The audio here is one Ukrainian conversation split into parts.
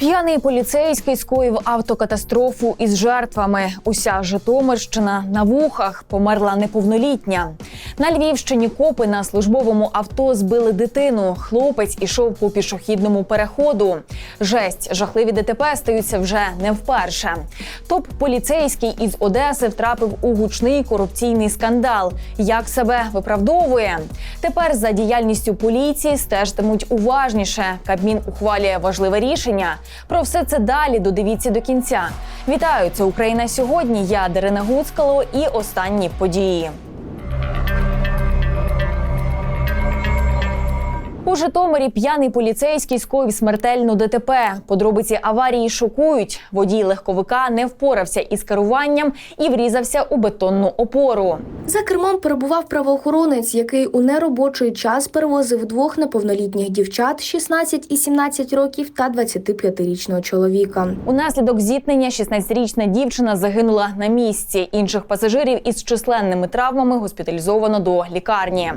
П'яний поліцейський скоїв автокатастрофу із жертвами. Уся Житомирщина на вухах померла неповнолітня. На Львівщині копи на службовому авто збили дитину. Хлопець ішов по пішохідному переходу. Жесть, жахливі ДТП стаються вже не вперше. Топ поліцейський із Одеси втрапив у гучний корупційний скандал. Як себе виправдовує? Тепер за діяльністю поліції стежитимуть уважніше. Кабмін ухвалює важливе рішення. Про все це далі додивіться до кінця. Вітаю, це Україна сьогодні. Я Дарина Гуцкало і останні події. У Житомирі п'яний поліцейський скоїв смертельну ДТП. Подробиці аварії шокують. Водій легковика не впорався із керуванням і врізався у бетонну опору. За кермом перебував правоохоронець, який у неробочий час перевозив двох неповнолітніх дівчат 16 і 17 років та 25-річного чоловіка. Унаслідок зіткнення 16-річна дівчина загинула на місці. Інших пасажирів із численними травмами госпіталізовано до лікарні.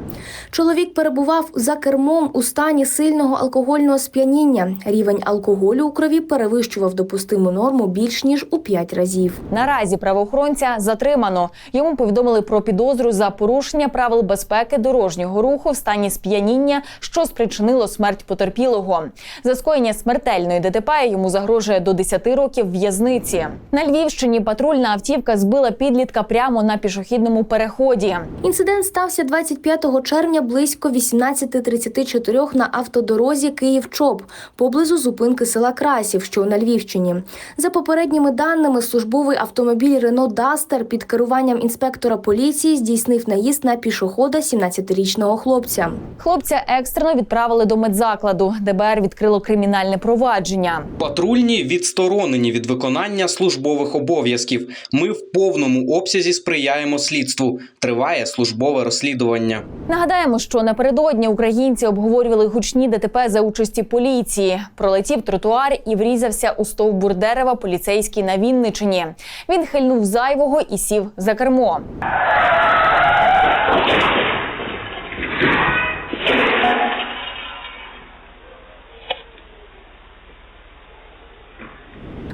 Чоловік перебував за кермом у стані сильного алкогольного сп'яніння. Рівень алкоголю у крові перевищував допустиму норму більш ніж у 5 разів. Наразі правоохоронця затримано. Йому повідомили про підозру за порушення правил безпеки дорожнього руху в стані сп'яніння, що спричинило смерть потерпілого. За скоєння смертельної ДТП йому загрожує до 10 років в'язниці. На Львівщині патрульна автівка збила підлітка прямо на пішохідному переході. Інцидент стався 25 червня близько 18.34 на автодорозі Київ-Чоп, поблизу зупинки села Красів, що на Львівщині. За попередніми даними, службовий автомобіль Рено Дастер під керуванням інспектора поліції здійснив наїзд на пішохода 17-річного хлопця. Хлопця екстрено відправили до медзакладу. ДБР відкрило кримінальне провадження. Патрульні відсторонені від виконання службових обов'язків. Ми в повному обсязі сприяємо слідству. Триває службове розслідування. Нагадаємо, що напередодні українці обговорювали гучні ДТП за участі поліції. Пролетів тротуар і врізався у стовбур дерева поліцейський на Вінничині. Він хильнув зайвого і сів за кермо.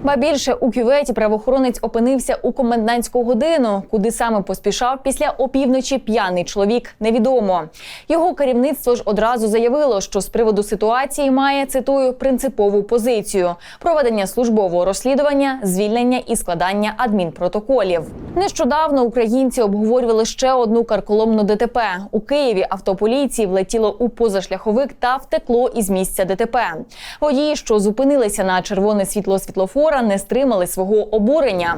Ба більше у кюветі правоохоронець опинився у комендантську годину, куди саме поспішав після опівночі п'яний чоловік. Невідомо. Його керівництво ж одразу заявило, що з приводу ситуації має цитую принципову позицію: проведення службового розслідування, звільнення і складання адмінпротоколів. Нещодавно українці обговорювали ще одну карколомну ДТП. У Києві автополіції влетіло у позашляховик та втекло із місця ДТП. Водії, що зупинилися на червоне світло світлофора, не стримали свого обурення.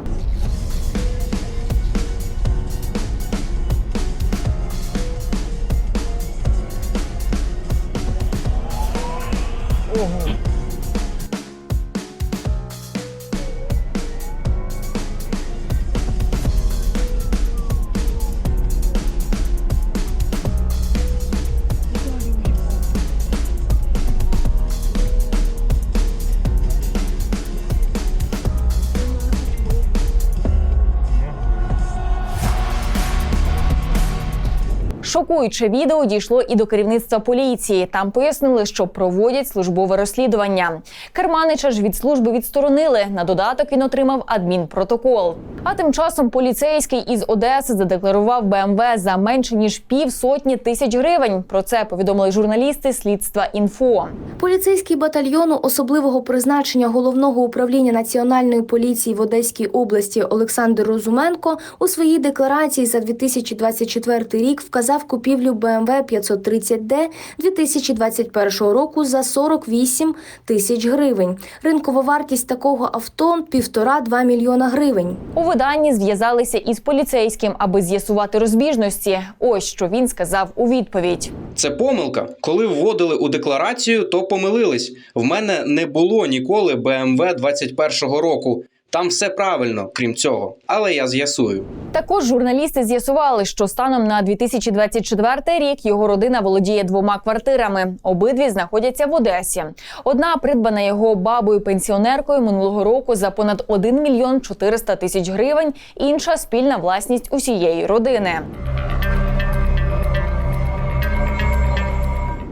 说 Шокуюче відео дійшло і до керівництва поліції. Там пояснили, що проводять службове розслідування. Керманича ж від служби відсторонили. На додаток він отримав адмінпротокол. А тим часом поліцейський із Одеси задекларував БМВ за менше ніж півсотні тисяч гривень. Про це повідомили журналісти слідства інфо. Поліцейський батальйону особливого призначення головного управління національної поліції в Одеській області Олександр Розуменко у своїй декларації за 2024 рік вказав купівлю BMW 530D 2021 року за 48 тисяч гривень. Ринкова вартість такого авто – півтора-два мільйона гривень. У виданні зв'язалися із поліцейським, аби з'ясувати розбіжності. Ось що він сказав у відповідь. Це помилка. Коли вводили у декларацію, то помилились. В мене не було ніколи BMW 21 року. Там все правильно, крім цього. Але я з'ясую. Також журналісти з'ясували, що станом на 2024 рік його родина володіє двома квартирами. Обидві знаходяться в Одесі. Одна придбана його бабою пенсіонеркою минулого року за понад 1 мільйон 400 тисяч гривень. Інша спільна власність усієї родини.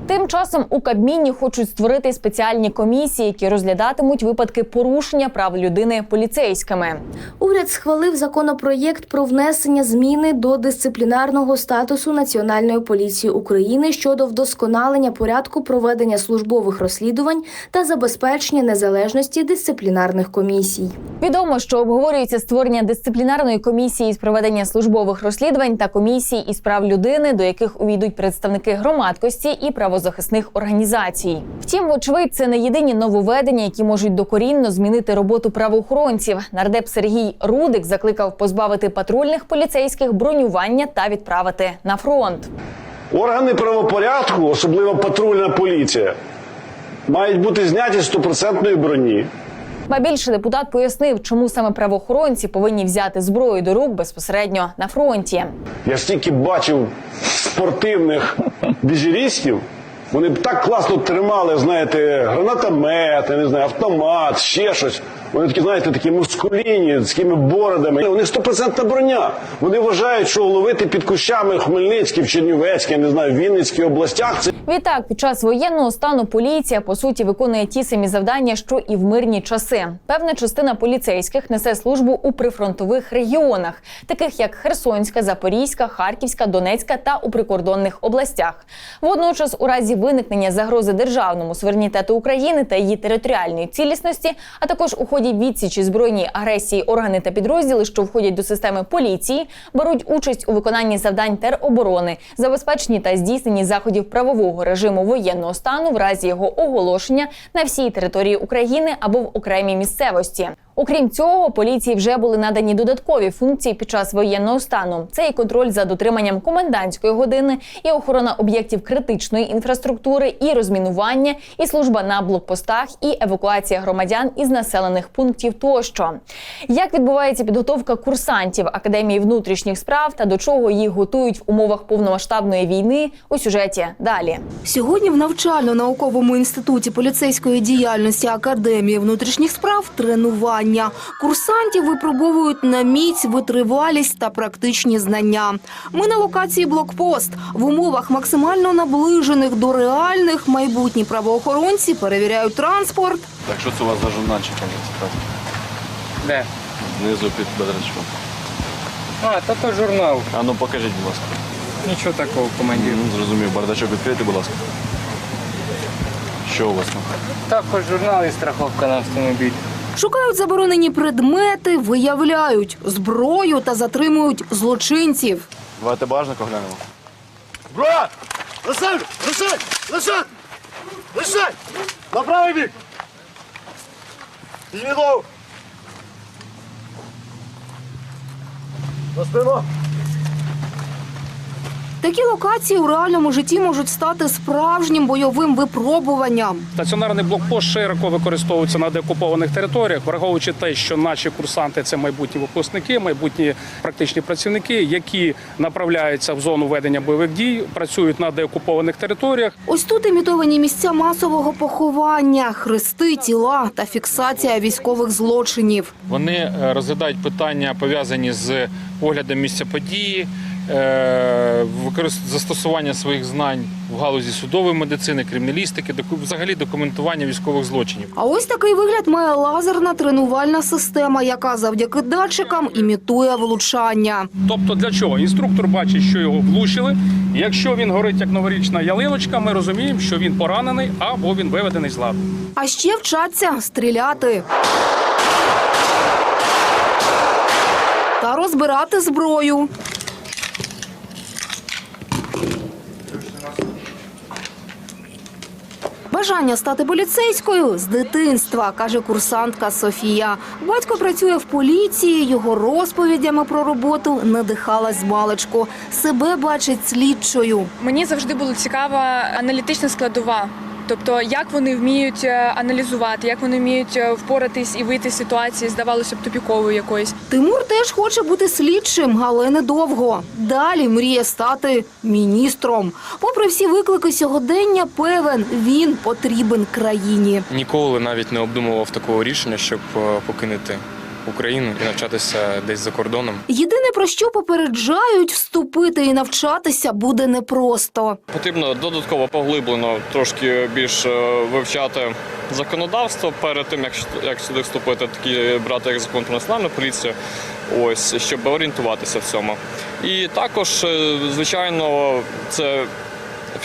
Тим часом у Кабміні хочуть створити спеціальні комісії, які розглядатимуть випадки порушення прав людини поліцейськими. Уряд схвалив законопроєкт про внесення зміни до дисциплінарного статусу Національної поліції України щодо вдосконалення порядку проведення службових розслідувань та забезпечення незалежності дисциплінарних комісій. Відомо, що обговорюється створення дисциплінарної комісії з проведення службових розслідувань та комісії із прав людини, до яких увійдуть представники громадськості і правозахисних організацій. Втім, вочевидь, це не єдині нововведення, які можуть докорінно змінити роботу правоохоронців. Нардеп Сергій Рудик закликав позбавити патрульних поліцейських бронювання та відправити на фронт. Органи правопорядку, особливо патрульна поліція, мають бути зняті стопроцентної броні. Ба більше депутат пояснив, чому саме правоохоронці повинні взяти зброю до рук безпосередньо на фронті. Я стільки бачив спортивних дежурістів, вони б так класно тримали, знаєте, гранатомет, я не знаю, автомат, ще щось. Вони такі, знаєте, такі мускуліні з такими бородами. Них стопроцентна броня. Вони вважають, що ловити під кущами Хмельницькій, Чернівецькій, я не знаю, Вінницькій областях це Відтак, під час воєнного стану поліція по суті виконує ті самі завдання, що і в мирні часи. Певна частина поліцейських несе службу у прифронтових регіонах, таких як Херсонська, Запорізька, Харківська, Донецька та у прикордонних областях. Водночас, у разі виникнення загрози державному суверенітету України та її територіальної цілісності, а також у ході відсічі збройній агресії органи та підрозділи, що входять до системи поліції, беруть участь у виконанні завдань тероборони, забезпеченні та здійсненні заходів правового режиму воєнного стану в разі його оголошення на всій території України або в окремій місцевості. Окрім цього, поліції вже були надані додаткові функції під час воєнного стану. Це і контроль за дотриманням комендантської години, і охорона об'єктів критичної інфраструктури, і розмінування, і служба на блокпостах, і евакуація громадян із населених пунктів тощо. Як відбувається підготовка курсантів Академії внутрішніх справ та до чого їх готують в умовах повномасштабної війни у сюжеті далі. Сьогодні в навчально-науковому інституті поліцейської діяльності Академії внутрішніх справ тренування. Курсантів випробовують на міць, витривалість та практичні знання. Ми на локації блокпост в умовах максимально наближених до реальних майбутні правоохоронці перевіряють транспорт. Так що це у вас за журнальчик? Де? Знизу під бедрачком. А, та то журнал. А ну покажіть, будь ласка. Нічого такого, командир. Ну, зрозумів, бардачок відкрийте, будь ласка. Що у вас там? Також журнал і страховка на автомобіль. Шукають заборонені предмети, виявляють зброю та затримують злочинців. Давайте бажника глянемо. Брат! Лишай! Лишай! Лишай! Лишай! На правий бік! Візьмі голову! На спину! Такі локації у реальному житті можуть стати справжнім бойовим випробуванням. Стаціонарний блокпост широко використовується на деокупованих територіях, враховуючи те, що наші курсанти це майбутні випускники, майбутні практичні працівники, які направляються в зону ведення бойових дій, працюють на деокупованих територіях. Ось тут імітовані місця масового поховання, хрести, тіла та фіксація військових злочинів. Вони е, розглядають питання пов'язані з оглядом місця події, застосування своїх знань в галузі судової медицини, криміналістики, взагалі документування військових злочинів. А ось такий вигляд має лазерна тренувальна система, яка завдяки датчикам імітує влучання. Тобто для чого? Інструктор бачить, що його влучили. Якщо він горить як новорічна ялиночка, ми розуміємо, що він поранений або він виведений з ладу. А ще вчаться стріляти. Та розбирати зброю. Бажання стати поліцейською з дитинства, каже курсантка Софія. Батько працює в поліції, його розповідями про роботу надихалась з маличку. Себе бачить слідчою. Мені завжди було цікава аналітична складова. Тобто, як вони вміють е, аналізувати, як вони вміють е, впоратись і вийти з ситуації, здавалося б, тупікової якоїсь. Тимур теж хоче бути слідчим, але недовго. Далі мріє стати міністром. Попри всі виклики сьогодення, певен, він потрібен країні. Ніколи навіть не обдумував такого рішення, щоб е, покинути Україну і навчатися десь за кордоном. Єдине про що попереджають, вступити і навчатися буде непросто. Потрібно додатково поглиблено трошки більш е, вивчати законодавство перед тим, як, як сюди вступити, такі брати як закон про національну поліцію, ось щоб орієнтуватися в цьому. І також, е, звичайно, це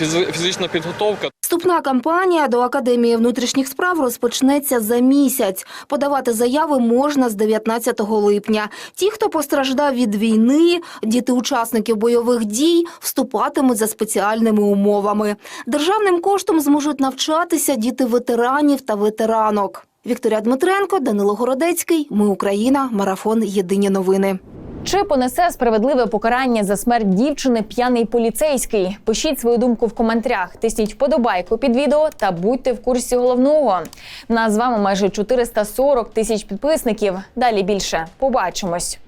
фізи- фізична підготовка. Вступна кампанія до Академії внутрішніх справ розпочнеться за місяць. Подавати заяви можна з 19 липня. Ті, хто постраждав від війни, діти учасників бойових дій, вступатимуть за спеціальними умовами. Державним коштом зможуть навчатися діти ветеранів та ветеранок. Вікторія Дмитренко, Данило Городецький. Ми Україна. Марафон. Єдині новини. Чи понесе справедливе покарання за смерть дівчини п'яний поліцейський? Пишіть свою думку в коментарях, тисніть вподобайку під відео та будьте в курсі головного. Нас з вами майже 440 тисяч підписників. Далі більше побачимось.